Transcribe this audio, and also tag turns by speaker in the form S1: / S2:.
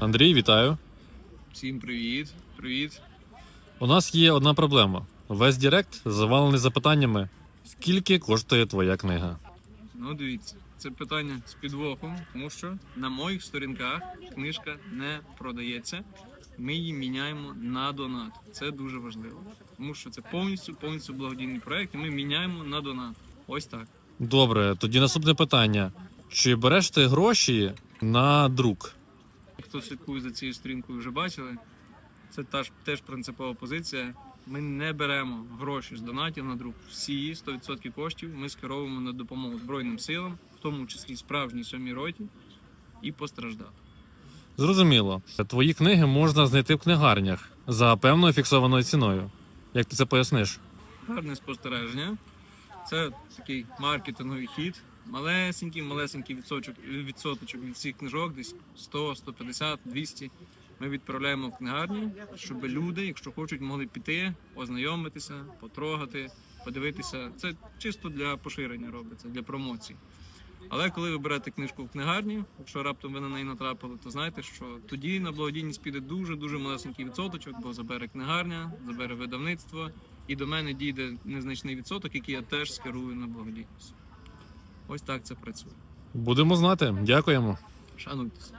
S1: Андрій, вітаю.
S2: Всім привіт, привіт.
S1: У нас є одна проблема. Весь Директ завалений запитаннями, скільки коштує твоя книга.
S2: Ну, дивіться, це питання з підвохом, тому що на моїх сторінках книжка не продається. Ми її міняємо на донат. Це дуже важливо, тому що це повністю повністю благодійний проект. І ми міняємо на донат. Ось так.
S1: Добре, тоді наступне питання: чи береш ти гроші на друк?
S2: Хто слідкує за цією сторінкою, вже бачили. Це та ж теж принципова позиція. Ми не беремо гроші з донатів на друк. Всі 100% коштів ми скеровуємо на допомогу Збройним силам, в тому числі справжній сьомій роті, і постраждалим.
S1: Зрозуміло, твої книги можна знайти в книгарнях за певною фіксованою ціною. Як ти це поясниш?
S2: Гарне спостереження. Це такий маркетинговий хід. Малесенький, малесенький відсоточок, відсоточок від всіх книжок, десь 100, 150, 200. Ми відправляємо в книгарні, щоб люди, якщо хочуть, могли піти, ознайомитися, потрогати, подивитися. Це чисто для поширення робиться, для промоції. Але коли ви берете книжку в книгарні, якщо раптом ви на неї натрапили, то знайте, що тоді на благодійність піде дуже дуже малесенький відсоточок, бо забере книгарня, забере видавництво, і до мене дійде незначний відсоток, який я теж скерую на благодійність. Ось так це працює.
S1: Будемо знати. Дякуємо.
S2: Шануйтесь.